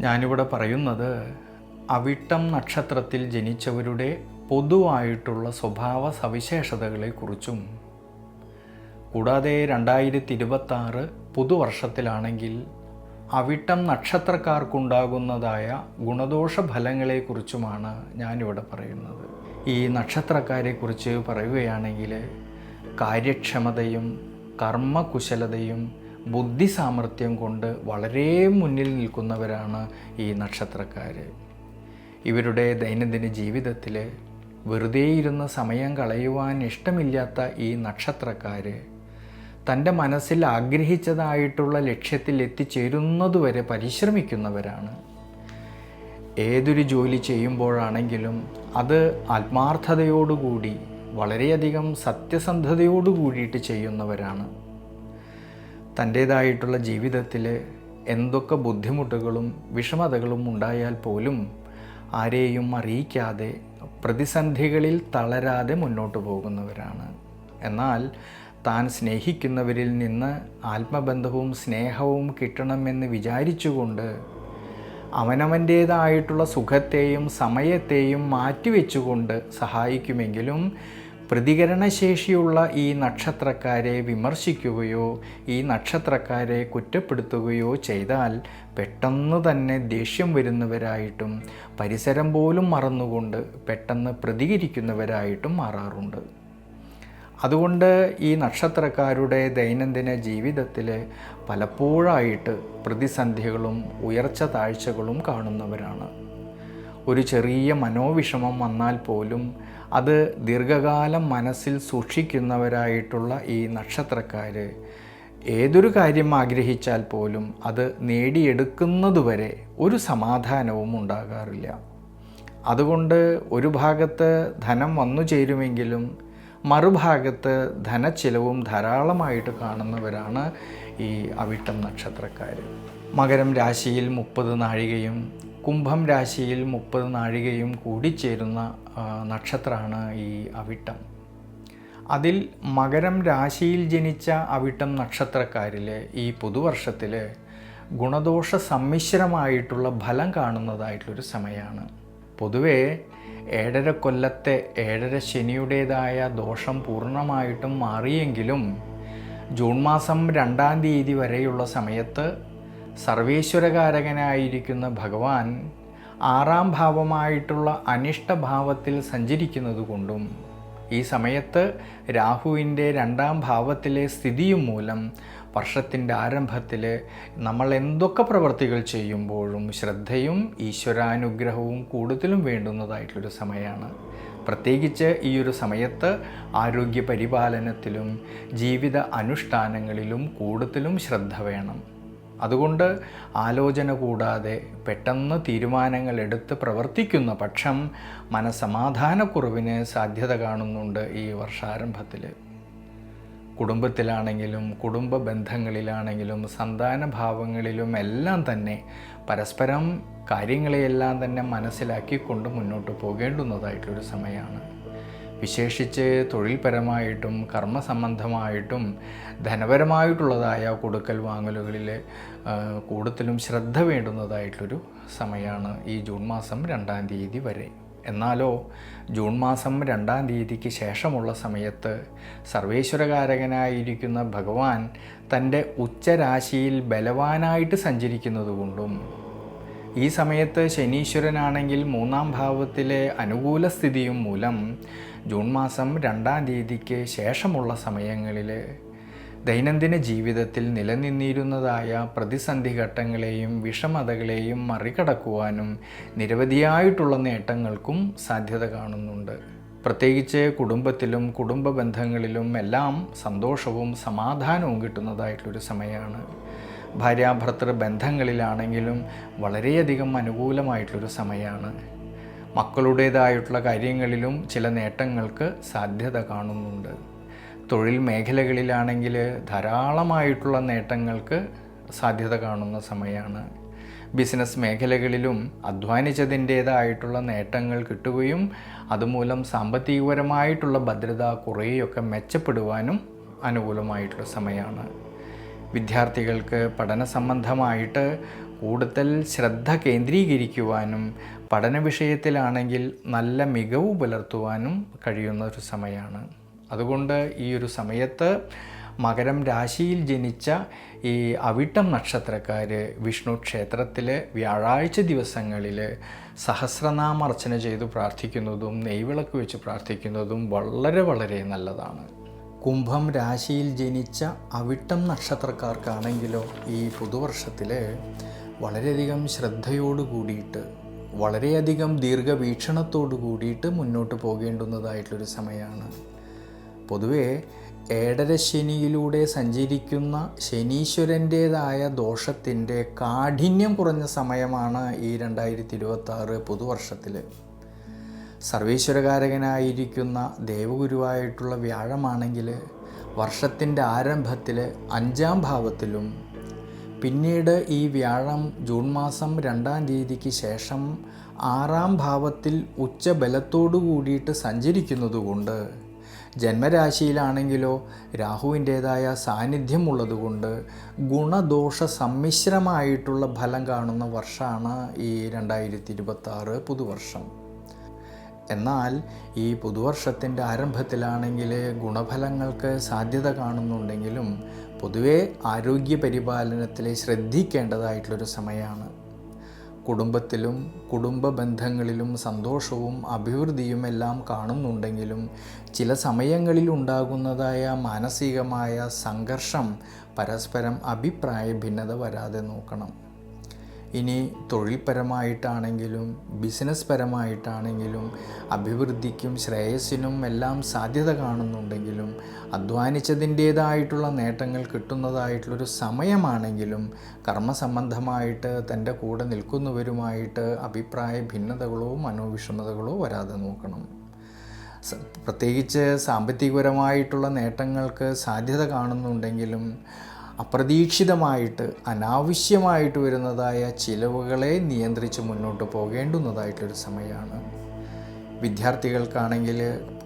ഞാനിവിടെ പറയുന്നത് അവിട്ടം നക്ഷത്രത്തിൽ ജനിച്ചവരുടെ പൊതുവായിട്ടുള്ള സ്വഭാവ സവിശേഷതകളെക്കുറിച്ചും കൂടാതെ രണ്ടായിരത്തി ഇരുപത്താറ് പുതുവർഷത്തിലാണെങ്കിൽ അവിട്ടം നക്ഷത്രക്കാർക്കുണ്ടാകുന്നതായ ഗുണദോഷ ഫലങ്ങളെക്കുറിച്ചുമാണ് ഞാനിവിടെ പറയുന്നത്. ഈ നക്ഷത്രക്കാരെക്കുറിച്ച് പറയുകയാണെങ്കിൽ കാര്യക്ഷമതയും കർമ്മകുശലതയും ബുദ്ധി സാമർഥ്യം കൊണ്ട് വളരെ മുന്നിൽ നിൽക്കുന്നവരാണ് ഈ നക്ഷത്രക്കാർ ഇവരുടെ ദൈനംദിന ജീവിതത്തിൽ വെറുതെ ഇരുന്ന് സമയം കളയുവാൻ ഇഷ്ടമില്ലാത്ത ഈ നക്ഷത്രക്കാർ തന്റെ മനസ്സിൽ ആഗ്രഹിച്ചതായിട്ടുള്ള ലക്ഷ്യത്തിൽ എത്തിച്ചേരുന്നതുവരെ പരിശ്രമിക്കുന്നവരാണ്. ഏതൊരു ജോലി ചെയ്യുമ്പോഴാണെങ്കിലും അത് ആത്മാർത്ഥതയോടുകൂടി വളരെയധികം സത്യസന്ധതയോടു കൂടിയിട്ട് ചെയ്യുന്നവരാണ്. തന്റേതായിട്ടുള്ള ജീവിതത്തിൽ എന്തൊക്കെ ബുദ്ധിമുട്ടുകളും വിഷമതകളും ഉണ്ടായാൽ പോലും ആരെയും അറിയിക്കാതെ പ്രതിസന്ധികളിൽ തളരാതെ മുന്നോട്ട് പോകുന്നവരാണ്. എന്നാൽ താൻ സ്നേഹിക്കുന്നവരിൽ നിന്ന് ആത്മബന്ധവും സ്നേഹവും കിട്ടണമെന്ന് വിചാരിച്ചുകൊണ്ട് അവനവന്റേതായിട്ടുള്ള സുഖത്തെയും സമയത്തെയും മാറ്റിവെച്ചുകൊണ്ട് സഹായിക്കുമെങ്കിലും പ്രതികരണശേഷിയുള്ള ഈ നക്ഷത്രക്കാരെ വിമർശിക്കുകയോ ഈ നക്ഷത്രക്കാരെ കുറ്റപ്പെടുത്തുകയോ ചെയ്താൽ പെട്ടെന്ന് തന്നെ ദേഷ്യം വരുന്നവരായിട്ടും പരിസരം പോലും മറന്നുകൊണ്ട് പെട്ടെന്ന് പ്രതികരിക്കുന്നവരായിട്ടും മാറാറുണ്ട്. അതുകൊണ്ട് ഈ നക്ഷത്രക്കാരുടെ ദൈനംദിന ജീവിതത്തിൽ പലപ്പോഴായിട്ട് പ്രതിസന്ധികളും ഉയർച്ച താഴ്ചകളും കാണുന്നവരാണ്. ഒരു ചെറിയ മനോവിഷമം വന്നാൽ പോലും അത് ദീർഘകാലം മനസ്സിൽ സൂക്ഷിക്കുന്നവരായിട്ടുള്ള ഈ നക്ഷത്രക്കാർ ഏതൊരു കാര്യം ആഗ്രഹിച്ചാൽ പോലും അത് നേടിയെടുക്കുന്നതുവരെ ഒരു സമാധാനവും ഉണ്ടാകാറില്ല. അതുകൊണ്ട് ഒരു ഭാഗത്ത് ധനം വന്നു ചേരുമെങ്കിലും മറുഭാഗത്ത് ധനച്ചിലവും ധാരാളമായിട്ട് കാണുന്നവരാണ് ഈ അവിട്ടം നക്ഷത്രക്കാർ മകരം രാശിയിൽ മുപ്പത് നാഴികയും കുംഭം രാശിയിൽ മുപ്പത് നാഴികയും കൂടിച്ചേരുന്ന നക്ഷത്രമാണ് ഈ അവിട്ടം. അതിൽ മകരം രാശിയിൽ ജനിച്ച അവിട്ടം നക്ഷത്രക്കാരിൽ ഈ പുതുവർഷത്തിൽ ഗുണദോഷ സമ്മിശ്രമായിട്ടുള്ള ഫലം കാണുന്നതായിട്ടുള്ളൊരു സമയമാണ് പൊതുവേ ഏഴര കൊല്ലത്തെ ഏഴര ശനിയുടേതായ ദോഷം പൂർണമായിട്ടും മാറിയെങ്കിലും ജൂൺ മാസം രണ്ടാം തീയതി വരെയുള്ള സമയത്ത് സർവേശ്വരകാരകനായിരിക്കുന്ന ഭഗവാൻ ആറാം ഭാവമായിട്ടുള്ള അനിഷ്ടഭാവത്തിൽ സഞ്ചരിക്കുന്നത് കൊണ്ടും ഈ സമയത്ത് രാഹുവിന്റെ രണ്ടാം ഭാവത്തിലെ സ്ഥിതിയും മൂലം വർഷത്തിന്റെ ആരംഭത്തിൽ നമ്മൾ എന്തൊക്കെ പ്രവൃത്തികൾ ചെയ്യുമ്പോഴും ശ്രദ്ധയും ഈശ്വരാനുഗ്രഹവും കൂടുതലും വേണ്ടുന്നതായിട്ടുള്ളൊരു സമയമാണ്. പ്രത്യേകിച്ച് ഈ ഒരു സമയത്ത് ആരോഗ്യ പരിപാലനത്തിലും ജീവിത അനുഷ്ഠാനങ്ങളിലും കൂടുതലും ശ്രദ്ധ വേണം. അതുകൊണ്ട് ആലോചന കൂടാതെ പെട്ടെന്ന് തീരുമാനങ്ങൾ എടുത്ത് പ്രവർത്തിക്കുന്ന പക്ഷം മനസമാധാനക്കുറവിന് സാധ്യത കാണുന്നുണ്ട് ഈ വർഷാരംഭത്തിൽ. കുടുംബത്തിലാണെങ്കിലും കുടുംബ ബന്ധങ്ങളിലാണെങ്കിലും സന്താന ഭാവങ്ങളിലും എല്ലാം തന്നെ പരസ്പരം കാര്യങ്ങളെയെല്ലാം തന്നെ മനസ്സിലാക്കിക്കൊണ്ട് മുന്നോട്ട് പോകേണ്ടുന്നതായിട്ടൊരു സമയമാണ്. വിശേഷിച്ച് തൊഴിൽപരമായിട്ടും കർമ്മസംബന്ധമായിട്ടും ധനപരമായിട്ടുള്ളതായ കൊടുക്കൽ വാങ്ങലുകളിൽ കൂടുതലും ശ്രദ്ധ വേണ്ടുന്നതായിട്ടൊരു സമയമാണ് ഈ ജൂൺ മാസം രണ്ടാം തീയതി വരെ. എന്നാലോ ജൂൺ മാസം രണ്ടാം തീയതിക്ക് ശേഷമുള്ള സമയത്ത് സർവേശ്വരകാരകനായിരിക്കുന്ന ഭഗവാൻ തന്റെ ഉച്ചരാശിയിൽ ബലവാനായിട്ട് സഞ്ചരിക്കുന്നത് കൊണ്ടും ഈ സമയത്ത് ശനീശ്വരനാണെങ്കിൽ മൂന്നാം ഭാവത്തിലെ അനുകൂല സ്ഥിതിയും മൂലം ജൂൺ മാസം രണ്ടാം തീയതിക്ക് ശേഷമുള്ള സമയങ്ങളിൽ ദൈനംദിന ജീവിതത്തിൽ നിലനിന്നിരുന്നതായ പ്രതിസന്ധി ഘട്ടങ്ങളെയും വിഷമതകളെയും മറികടക്കുവാനും നിരവധിയായിട്ടുള്ള നേട്ടങ്ങൾക്കും സാധ്യത കാണുന്നുണ്ട്. പ്രത്യേകിച്ച് കുടുംബത്തിലും കുടുംബ ബന്ധങ്ങളിലും എല്ലാം സന്തോഷവും സമാധാനവും കിട്ടുന്നതായിട്ടുള്ളൊരു സമയമാണ്. ഭാര്യാഭർത്തൃ ബന്ധങ്ങളിലാണെങ്കിലും വളരെയധികം അനുകൂലമായിട്ടുള്ളൊരു സമയമാണ്. മക്കളുടേതായിട്ടുള്ള കാര്യങ്ങളിലും ചില നേട്ടങ്ങൾക്ക് സാധ്യത കാണുന്നുണ്ട്. തൊഴിൽ മേഖലകളിലാണെങ്കിൽ ധാരാളമായിട്ടുള്ള നേട്ടങ്ങൾക്ക് സാധ്യത കാണുന്ന സമയമാണ്. ബിസിനസ് മേഖലകളിലും അധ്വാനിച്ചതിന്റേതായിട്ടുള്ള നേട്ടങ്ങൾ കിട്ടുകയും അതുമൂലം സാമ്പത്തികപരമായിട്ടുള്ള ഭദ്രത കുറേയൊക്കെ മെച്ചപ്പെടുവാനും അനുകൂലമായിട്ടുള്ള സമയമാണ്. വിദ്യാർത്ഥികൾക്ക് പഠന സംബന്ധമായിട്ട് കൂടുതൽ ശ്രദ്ധ കേന്ദ്രീകരിക്കുവാനും പഠന വിഷയത്തിലാണെങ്കിൽ നല്ല മികവ് പുലർത്തുവാനും കഴിയുന്ന ഒരു സമയമാണ്. അതുകൊണ്ട് ഈ ഒരു സമയത്ത് മകരം രാശിയിൽ ജനിച്ച ഈ അവിട്ടം നക്ഷത്രക്കാർ വിഷ്ണു ക്ഷേത്രത്തിൽ വ്യാഴാഴ്ച ദിവസങ്ങളിൽ സഹസ്രനാമർച്ചന ചെയ്ത് പ്രാർത്ഥിക്കുന്നതും നെയ്വിളക്ക് വെച്ച് പ്രാർത്ഥിക്കുന്നതും വളരെ വളരെ നല്ലതാണ്. കുംഭം രാശിയിൽ ജനിച്ച അവിട്ടം നക്ഷത്രക്കാർക്കാണെങ്കിലോ ഈ പുതുവർഷത്തിൽ വളരെയധികം ശ്രദ്ധയോട് കൂടിയിട്ട് വളരെയധികം ദീർഘവീക്ഷണത്തോടു കൂടിയിട്ട് മുന്നോട്ട് പോകേണ്ടുന്നതായിട്ടുള്ളൊരു സമയമാണ്. പൊതുവേ ഏഴരശനിയിലൂടെ സഞ്ചരിക്കുന്ന ശനീശ്വരന്റേതായ ദോഷത്തിന്റെ കാഠിന്യം കുറഞ്ഞ സമയമാണ് ഈ രണ്ടായിരത്തി ഇരുപത്തി പുതുവർഷത്തിൽ സർവീശ്വരകാരകനായിരിക്കുന്ന ദേവഗുരുവായിട്ടുള്ള വ്യാഴമാണെങ്കിൽ വർഷത്തിന്റെ ആരംഭത്തിൽ അഞ്ചാം ഭാവത്തിലും പിന്നീട് ഈ വ്യാഴം ജൂൺ മാസം രണ്ടാം തീയതിക്ക് ശേഷം ആറാം ഭാവത്തിൽ ഉച്ചബലത്തോടു കൂടിയിട്ട് സഞ്ചരിക്കുന്നതുകൊണ്ട് ജന്മരാശിയിലാണെങ്കിലോ രാഹുവിന്റേതായ സാന്നിധ്യമുള്ളതുകൊണ്ട് ഗുണദോഷ സമ്മിശ്രമായിട്ടുള്ള ഫലം കാണുന്ന വർഷമാണ് ഈ രണ്ടായിരത്തി ഇരുപത്തി പുതുവർഷം. എന്നാൽ ഈ പുതുവർഷത്തിന്റെ ആരംഭത്തിലാണെങ്കിൽ ഗുണഫലങ്ങൾക്ക് സാധ്യത കാണുന്നുണ്ടെങ്കിലും പൊതുവെ ആരോഗ്യ പരിപാലനത്തിൽ ശ്രദ്ധിക്കേണ്ടതായിട്ടുള്ളൊരു സമയമാണ്. കുടുംബത്തിലും കുടുംബ ബന്ധങ്ങളിലും സന്തോഷവും അഭിവൃദ്ധിയും എല്ലാം കാണുന്നുണ്ടെങ്കിലും ചില സമയങ്ങളിൽ ഉണ്ടാകുന്നതായ മാനസികമായ സംഘർഷം പരസ്പരം അഭിപ്രായ ഭിന്നത വരാതെ നോക്കണം. ഇനി തൊഴിൽപരമായിട്ടാണെങ്കിലും ബിസിനസ് പരമായിട്ടാണെങ്കിലും അഭിവൃദ്ധിക്കും ശ്രേയസ്സിനും എല്ലാം സാധ്യത കാണുന്നുണ്ടെങ്കിലും അധ്വാനിച്ചതിന്റേതായിട്ടുള്ള നേട്ടങ്ങൾ കിട്ടുന്നതായിട്ടുള്ളൊരു സമയമാണെങ്കിലും കർമ്മസംബന്ധമായിട്ട് തന്റെ കൂടെ നിൽക്കുന്നവരുമായിട്ട് അഭിപ്രായ ഭിന്നതകളോ മനോവിഷമതകളോ വരാതെ നോക്കണം. പ്രത്യേകിച്ച് സാമ്പത്തികപരമായിട്ടുള്ള നേട്ടങ്ങൾക്ക് സാധ്യത കാണുന്നുണ്ടെങ്കിലും അപ്രതീക്ഷിതമായിട്ട് അനാവശ്യമായിട്ട് വരുന്നതായ ചിലവുകളെ നിയന്ത്രിച്ച് മുന്നോട്ട് പോകേണ്ടുന്നതായിട്ടൊരു സമയമാണ്. വിദ്യാർത്ഥികൾക്കാണെങ്കിൽ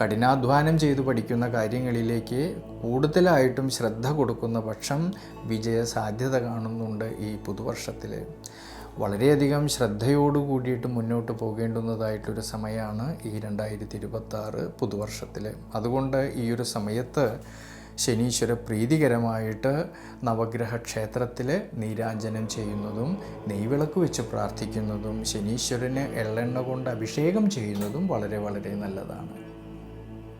കഠിനാധ്വാനം ചെയ്ത് പഠിക്കുന്ന കാര്യങ്ങളിലേക്ക് കൂടുതലായിട്ടും ശ്രദ്ധ കൊടുക്കുന്ന പക്ഷം വിജയ സാധ്യത കാണുന്നുണ്ട് ഈ പുതുവർഷത്തിൽ വളരെയധികം ശ്രദ്ധയോടു കൂടിയിട്ട് മുന്നോട്ട് പോകേണ്ടുന്നതായിട്ടൊരു സമയമാണ് ഈ രണ്ടായിരത്തി ഇരുപത്തി ആറ് പുതുവർഷത്തിൽ അതുകൊണ്ട് ഈ ഒരു സമയത്ത് ശനീശ്വര പ്രീതികരമായിട്ട് നവഗ്രഹ ക്ഷേത്രത്തിൽ നീരാഞ്ജനം ചെയ്യുന്നതും നെയ്വിളക്ക് വെച്ച് പ്രാർത്ഥിക്കുന്നതും ശനീശ്വരന് എള്ളെണ്ണ കൊണ്ട് അഭിഷേകം ചെയ്യുന്നതും വളരെ വളരെ നല്ലതാണ്.